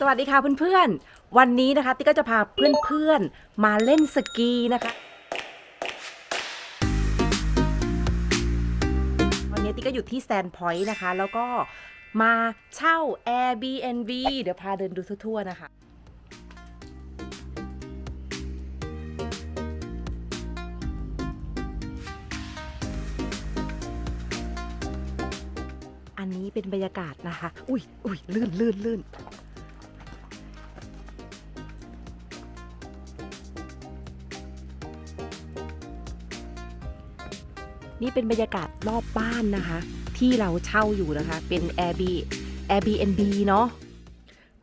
สวัสดีค่ะเพื่อนๆ วันนี้นะคะติ๊กก็จะพาเพื่อนๆ มาเล่นสกีนะคะ วันนี้ติ๊กก็อยู่ที่แซนพอยต์นะคะ แล้วก็มาเช่า Airbnb เดี๋ยวพาเดินดูทั่วๆ นะคะอันนี้เป็นบรรยากาศนะคะ อุ้ยอุ้ยลื่นลื่นลื่น นี่เป็นบรรยากาศรอบบ้านนะคะ ที่เราเช่าอยู่นะคะ เป็น Airbnb Airbnb เนาะ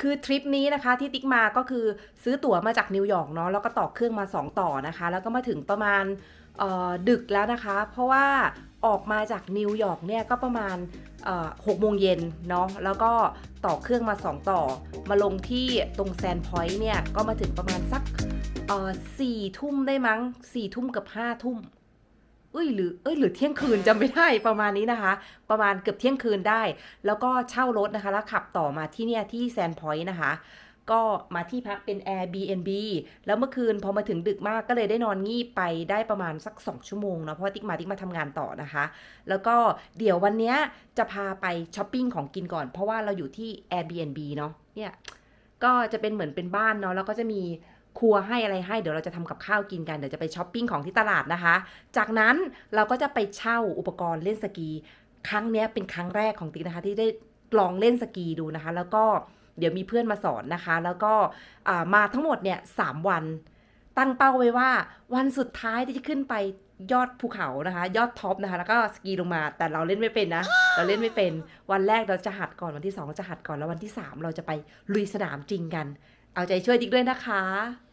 คือทริปนี้นะคะที่ติ๊กมาก็คือซื้อตั๋วมาจากนิวยอร์กเนาะแล้วก็ต่อเครื่องมา 2 ต่อนะคะ แล้วก็มาถึงประมาณดึกแล้วนะคะ เพราะว่าออกมาจากนิวยอร์กเนี่ยก็ประมาณหกโมงเย็นเนาะแล้วก็ต่อเครื่องมา 2 ต่อ มาลงที่ตรงแซนพอยต์เนี่ย ก็มาถึงประมาณสักสี่ทุ่มได้มั้งสี่ทุ่มกับห้าทุ่ม เอ้ยหรือเอ้ยหรือเที่ยงคืนจำไม่ได้ประมาณนี้นะคะ ประมาณเกือบเที่ยงคืนได้ แล้วก็เช่ารถนะคะ แล้วขับต่อมาที่เนี่ยที่แซนพอยต์นะคะก็มาที่พักเป็น Airbnb แล้วเมื่อคืนพอมาถึงดึกมากก็เลยได้นอนงีบไปได้ประมาณสัก 2 ชั่วโมงเนาะเพราะติ๊กมาติ๊กมาทำงานต่อนะคะ แล้วก็เดี๋ยววันเนี้ยจะพาไปช้อปปิ้งของกินก่อน เพราะว่าเราอยู่ที่ Airbnb เนาะเนี่ยก็จะเป็นเหมือนเป็นบ้านเนาะแล้วก็จะมี ครัวให้อะไรให้ เดี๋ยวเราจะทำกับข้าวกินกัน เดี๋ยวจะไปช้อปปิ้งของที่ตลาดนะคะ จากนั้นเราก็จะไปเช่าอุปกรณ์เล่นสกี ครั้งนี้เป็นครั้งแรกของติ๊กนะคะ ที่ได้ลองเล่นสกีดูนะคะ แล้วก็เดี๋ยวมีเพื่อนมาสอนนะคะ แล้วก็มาทั้งหมดเนี่ยสามวัน ตั้งเป้าไว้ว่าวันสุดท้ายที่จะขึ้นไปยอดภูเขานะคะ ยอดท็อปนะคะ แล้วก็สกีลงมาแต่เราเล่นไม่เป็นนะ เราเล่นไม่เป็นวันแรกเราจะหัดก่อนวันที่สองเราจะหัดก่อนแล้ววันที่สามเราจะไปลุยสนามจริงกัน เอาใจช่วยติ๊กด้วยนะคะ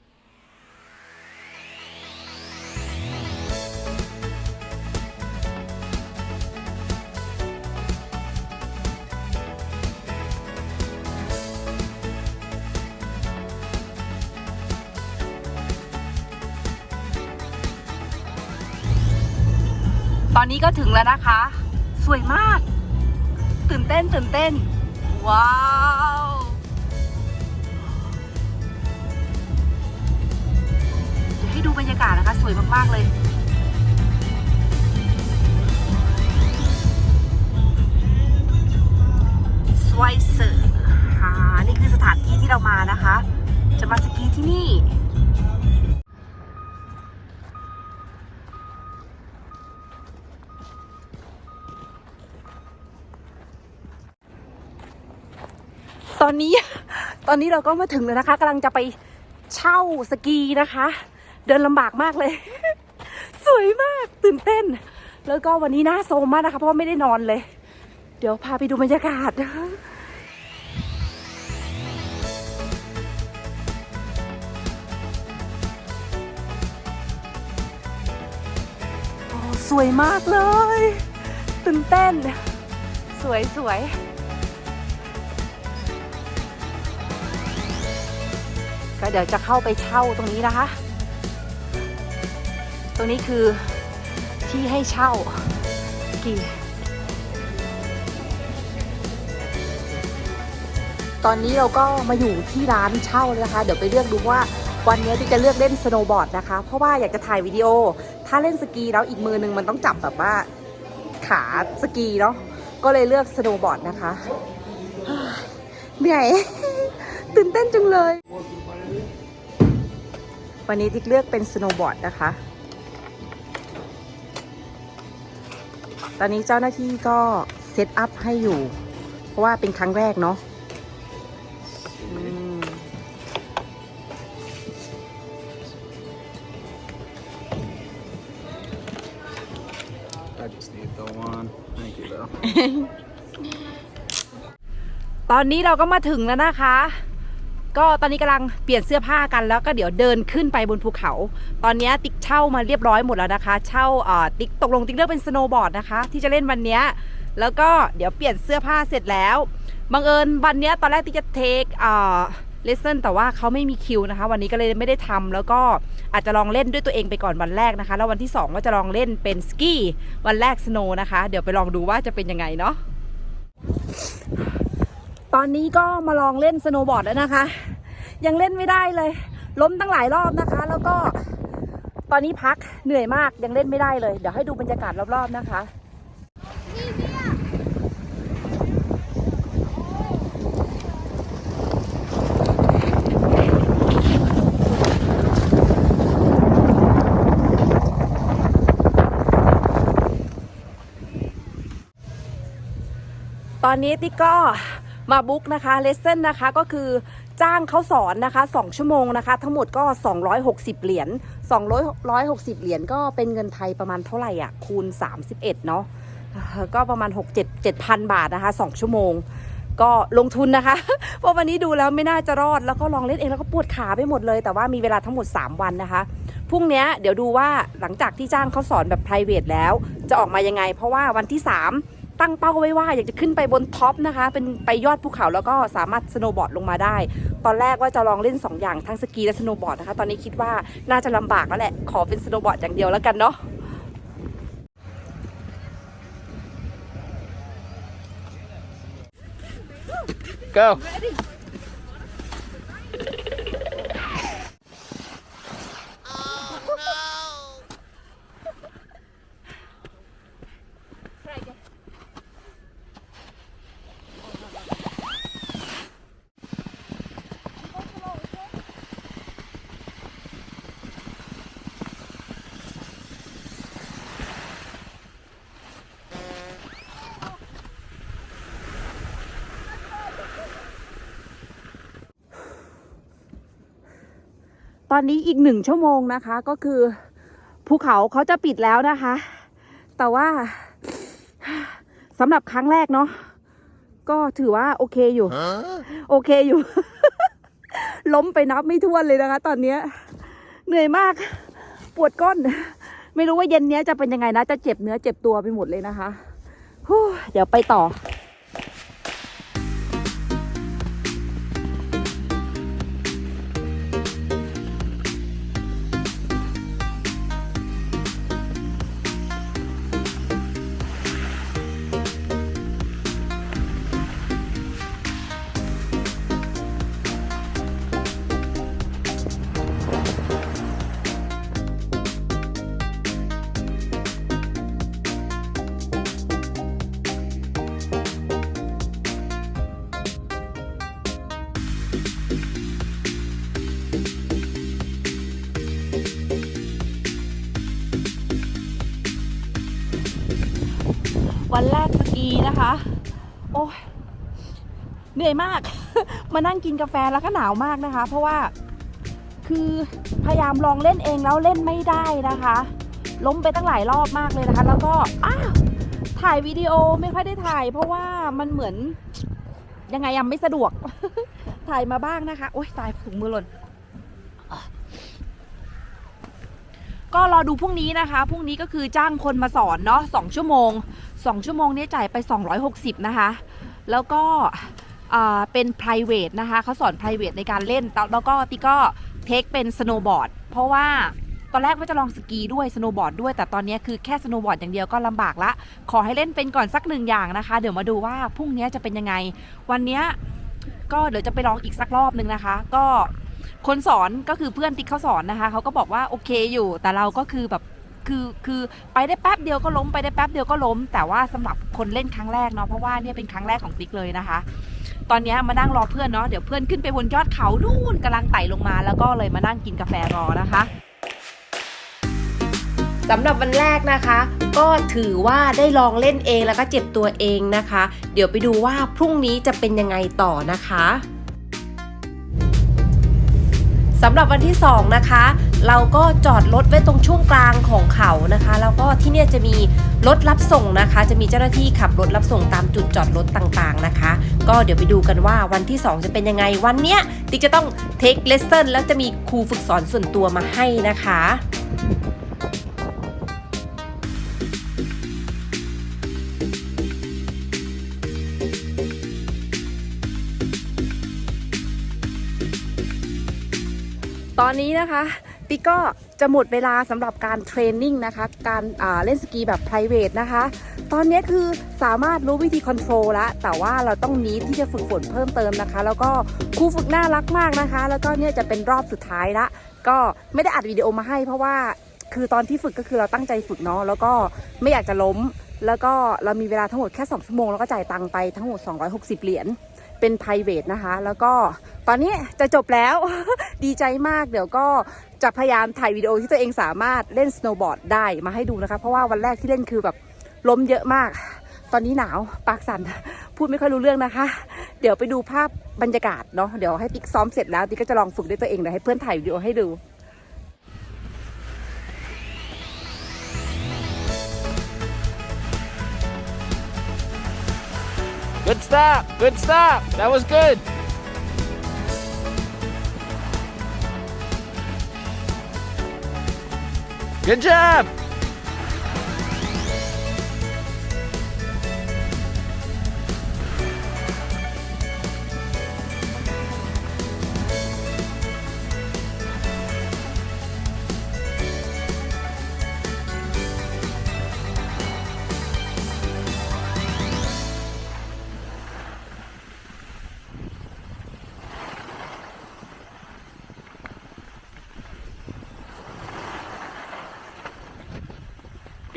ตอนนี้ก็ถึงแล้วนะคะ สวยมาก ตื่นเต้นตื่นเต้น ว้าว เดี๋ยวให้ดูบรรยากาศนะคะ สวยมาก ๆ เลยสไวเซอร์อ่านี่คือสถานที่ที่เรามานะ อนนี้ ตอนนี้เราก็มาถึงแล้วนะคะกำลังจะไปเช่าสกีนะคะ เดินลำบากมากเลย สวยมากตื่นเต้น แล้วก็วันนี้หน้าโซมมากนะคะ เพราะว่าไม่ได้นอนเลย เดี๋ยวพาไปดูบรรยากาศสวยมากเลย ตื่นเต้น สวยสวย เดี๋ยวจะเข้าไปเช่าตรงนี้นะคะ ตรงนี้คือที่ให้เช่าสกีตอนนี้เราก็มาอยู่ที่ร้านเช่าเลยนะคะ เดี๋ยวไปเลือกดูว่าวันนี้ที่จะเลือกเล่นสโนว์บอร์ดนะคะ เพราะว่าอยากจะถ่ายวิดีโอ ถ้าเล่นสกีแล้วอีกมือหนึงมันต้องจับแบบว่าขาสกีเนาะ ก็เลยเลือกสโนว์บอร์ดนะคะ เหนื่อย ตื่นเต้นจังเลย วันนี้ติ๊กเลือกเป็นสโนว์บอร์ดนะคะ ตอนนี้เจ้าหน้าที่ก็เซตอัพให้อยู่ เพราะว่าเป็นครั้งแรกเนาะอืม I just need the one. Thank you, though. ตอนนี้เราก็มาถึงแล้วนะคะ ก็ตอนนี้กำลังเปลี่ยนเสื้อผ้ากันแล้วก็เดี๋ยวเดินขึ้นไปบนภูเขา ตอนนี้ติ๊กเช่ามาเรียบร้อยหมดแล้วนะคะ เช่าติ๊กตกลงติ๊กเลือกเป็นสโนว์บอร์ดนะคะ ที่จะเล่นวันนี้แล้วก็เดี๋ยวเปลี่ยนเสื้อผ้าเสร็จแล้วบังเอิญวันนี้ตอนแรกติ๊กจะเทคเลสเซนแต่ว่าเขาไม่มีคิวนะคะ วันนี้ก็เลยไม่ได้ทำแล้วก็อาจจะลองเล่นด้วยตัวเองไปก่อนวันแรกนะคะ แล้ววันที่สองก็จะลองเล่นเป็นสกีวันแรกสโนว์นะคะ เดี๋ยวไปลองดูว่าจะเป็นยังไงเนาะ ตอนนี้ก็มาลองเล่นสโนว์บอร์ดแล้วนะคะ ยังเล่นไม่ได้เลย ล้มตั้งหลายรอบนะคะ แล้วก็ตอนนี้พักเหนื่อยมากยังเล่นไม่ได้เลย เดี๋ยวให้ดูบรรยากาศรอบๆนะคะตอนนี้ติ๊กก็ มาบุ๊กนะคะเลสเซ่นนะคะก็คือจ้างเขาสอนนะคะ 2 ชั่วโมงนะคะ ทั้งหมดก็ 260 เหรียญ260 เหรียญก็เป็นเงินไทยประมาณเท่าไหร่อะคูณ 31 เนาะเอ่อก็ประมาณ 6 7 7,000 บาทนะคะ 2 ชั่วโมง ก็ลงทุนนะคะ เพราะวันนี้ดูแล้วไม่น่าจะรอดแล้วก็ลองเล่นเองแล้วก็ปวดขาไปหมดเลย แต่ว่ามีเวลาทั้งหมด 3 วันนะคะพรุ่งนี้เดี๋ยวดูว่าหลังจากที่จ้างเขาสอนแบบ p r i v a t แล้ว จะออกมายังไง เพราะว่าวันที่ 3 ตั้งเป้าไว้ว่าอยากจะขึ้นไปบนท็อปนะคะ เป็นไปยอดภูเขาแล้วก็สามารถสโนว์บอร์ดลงมาได้ ตอนแรกว่าจะลองเล่น 2 อย่างทั้งสกีและสโนว์บอร์ดนะคะ ตอนนี้คิดว่าน่าจะลำบากแล้วแหละ ขอเป็นสโนว์บอร์ดอย่างเดียวแล้วกันเนาะ Go. ตอนนี้อีกหนึ่งชั่วโมงนะคะ ก็คือภูเขาเขาจะปิดแล้วนะคะ แต่ว่าสำหรับครั้งแรกเนาะก็ถือว่าโอเคอยู่ โอเคอยู่ ล้มไปนับไม่ถ้วนเลยนะคะ ตอนเนี้ยเหนื่อยมาก ปวดก้น ไม่รู้ว่าเย็นเนี้ยจะเป็นยังไงนะ จะเจ็บเนื้อเจ็บตัวไปหมดเลยนะคะฮู้เดี๋ยวไปต่อ วันแรกสกีนะคะ โอ้ยเหนื่อยมาก มานั่งกินกาแฟแล้วก็หนาวมากนะคะ เพราะว่าคือพยายามลองเล่นเองแล้วเล่นไม่ได้นะคะ ล้มไปตั้งหลายรอบมากเลยนะคะ แล้วก็อ้าวถ่ายวิดีโอไม่ค่อยได้ถ่าย เพราะว่ามันเหมือนยังไงยังไม่สะดวก ถ่ายมาบ้างนะคะ โอ๊ยตายถุงมือหล่นก็รอดูพรุ่งนี้นะคะ พรุ่งนี้ก็คือจ้างคนมาสอนเนาะสองชั่วโมง สองชั่วโมงนี้จ่ายไป 260 นะคะ แล้วก็เป็น private นะคะเขาสอน private ในการเล่น แล้วก็ติก็เทคเป็น snowboard เพราะว่าตอนแรกว่าจะลองสกีด้วย snowboard ด้วย แต่ตอนนี้คือแค่ snowboard อย่างเดียวก็ลำบากละ ขอให้เล่นเป็นก่อนสักหนึ่งอย่างนะคะ เดี๋ยวมาดูว่าพรุ่งนี้จะเป็นยังไง วันนี้ก็เดี๋ยวจะไปลองอีกสักรอบนึงนะคะ ก็คนสอนก็คือเพื่อนติ๊กเขาสอนนะคะเขาก็บอกว่าโอเคอยู่ แต่เราก็คือแบบ คือคือไปได้แป๊บเดียวก็ล้มไปได้แป๊บเดียวก็ล้ม แต่ว่าสำหรับคนเล่นครั้งแรกเนาะเพราะว่าเนี่ยเป็นครั้งแรกของติ๊กเลยนะคะ ตอนนี้มานั่งรอเพื่อนเนาะเดี๋ยวเพื่อนขึ้นไปบนยอดเขานู่นกำลังไต่ลงมาแล้วก็เลยมานั่งกินกาแฟรอนะคะสำหรับวันแรกนะคะ ก็ถือว่าได้ลองเล่นเองแล้วก็เจ็บตัวเองนะคะ เดี๋ยวไปดูว่าพรุ่งนี้จะเป็นยังไงต่อนะคะสำหรับวันที่ 2 นะคะ เราก็จอดรถไว้ตรงช่วงกลางของเขานะคะ แล้วก็ที่เนี่ยจะมีรถรับส่งนะคะ จะมีเจ้าหน้าที่ขับรถรับส่งตามจุดจอดรถต่างๆนะคะ ก็เดี๋ยวไปดูกันว่าวันที่ 2 จะเป็นยังไงวันเนี้ยติ๊กจะต้องเทคเลสเซ่นแล้วจะมีครูฝึกสอนส่วนตัวมาให้นะคะตอนนี้นะคะ ติ๊กก็จะหมดเวลาสำหรับการเทรนนิ่งนะคะ การเล่นสกีแบบ p r i v a t นะคะ ตอนนี้คือสามารถรู้วิธีคอนโทรลแล้วแต่ว่าเราต้องนี้ที่จะฝึกฝนเพิ่มเติมนะคะ แล้วก็ครูฝึกน่ารักมากนะคะ แล้วก็เนี่ยจะเป็นรอบสุดท้ายละ ก็ไม่ได้อัดวิดีโอมาให้ เพราะว่าคือตอนที่ฝึกก็คือเราตั้งใจฝึกเนาะ แล้วก็ไม่อยากจะล้ม แล้วก็เรามีเวลาทั้งหมดแค่ 2 ชั่วโมง แล้วก็จ่ายตังค์ไปทั้งหมด 260 เหรียญเป็น p r i v a t นะคะ แล้วก็ตอนนี้จะจบแล้ว ดีใจมาก เดี๋ยวก็ จะพยายามถ่ายวิดีโอที่ตัวเองสามารถเล่นสโนว์บอร์ดได้มาให้ดูนะคะ เพราะว่าวันแรกที่เล่นคือแบบล้มเยอะมาก ตอนนี้หนาวปากสั่นพูดไม่ค่อยรู้เรื่องนะคะ เดี๋ยวไปดูภาพบรรยากาศเนาะเดี๋ยวให้ติ๊กซ้อมเสร็จแล้วติ๊กก็จะลองฝึกด้วยตัวเองเดี๋ยวให้เพื่อนถ่ายวิดีโอให้ดู Good stop. Good stop. That was good. Good job.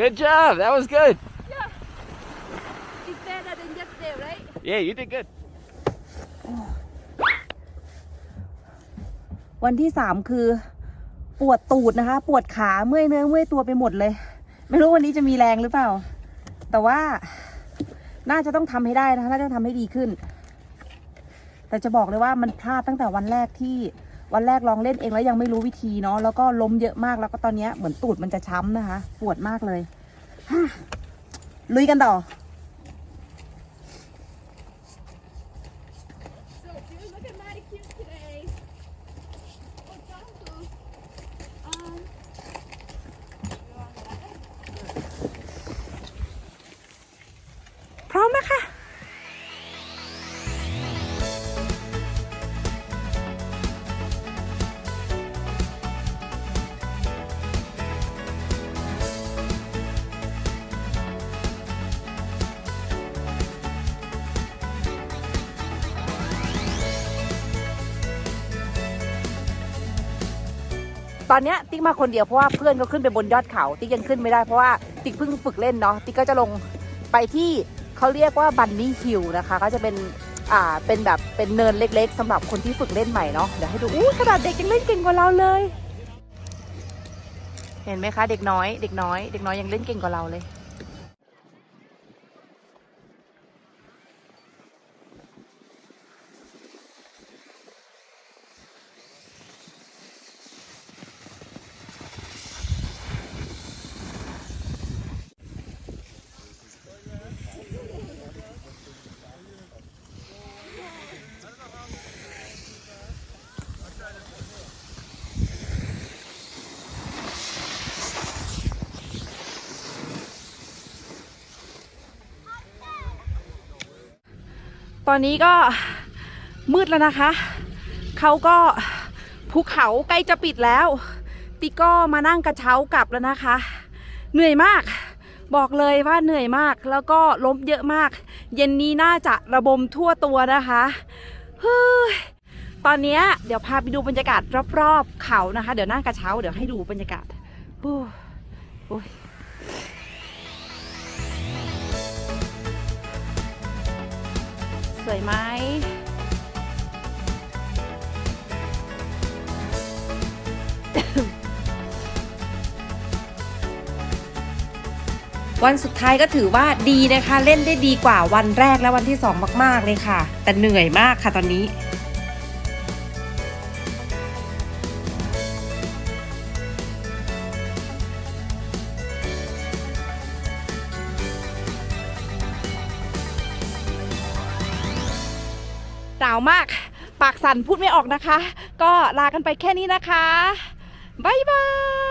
Good job. That was good. It's better than yesterday right Yeah, you did good. วันที่สามคือ ปวดตูดนะคะ ปวดขาเมื่อยเนื้อเมื่อยตัวไปหมดเลย ไม่รู้วันนี้จะมีแรงหรือเปล่า แต่ว่าน่าจะต้องทำให้ได้นะคะน่าจะทำให้ดีขึ้น แต่จะบอกเลยว่ามันพลาดตั้งแต่วันแรกที่ วันแรกลองเล่นเองแล้วยังไม่รู้วิธีเนาะแล้วก็ล้มเยอะมากแล้วก็ตอนนี้เหมือนตูดมันจะช้ำนะคะ ปวดมากเลยฮ่าลุยกันต่อ ตอนเนี้ยติ๊กมาคนเดียวเพราะว่าเพื่อนเขาขึ้นไปบนยอดเขา ติ๊กยังขึ้นไม่ได้เพราะว่าติ๊กเพิ่งฝึกเล่นเนาะติ๊กก็จะลงไปที่เขาเรียกว่าบันนี่ฮิลนะคะก็จะเป็นอ่าเป็นแบบเป็นเนินเล็ก ๆสำหรับคนที่ฝึกเล่นใหม่เนาะเดี๋ยวให้ดูอู้ขนาดเด็กยังเล่นเก่งกว่าเราเลย เห็นไหมคะ เด็กน้อย เด็กน้อย เด็กน้อยยังเล่นเก่งกว่าเราเลย ตอนนี้ก็มืดแล้วนะคะ เขาก็ภูเขาใกล้จะปิดแล้ว ติก็มานั่งกระเช้ากลับแล้วนะคะ เหนื่อยมาก บอกเลยว่าเหนื่อยมาก แล้วก็ล้มเยอะมาก เย็นนี้น่าจะระบมทั่วตัวนะคะฮ้ยตอนนี้เดี๋ยวพาไปดูบรรยากาศรอบๆเขานะคะ เดี๋ยวนั่งกระเช้าเดี๋ยวให้ดูบรรยากาศโอ้ย สวยไหมวันสุดท้ายก็ถือว่าดีนะคะ เล่นได้ดีกว่าวันแรกและวันที่สองมาก ๆ เลยค่ะ แต่เหนื่อยมากค่ะตอนนี้ นาวมาก ปากสั่นพูดไม่ออกนะคะ ก็ลากันไปแค่นี้นะคะ บ๊ายบาย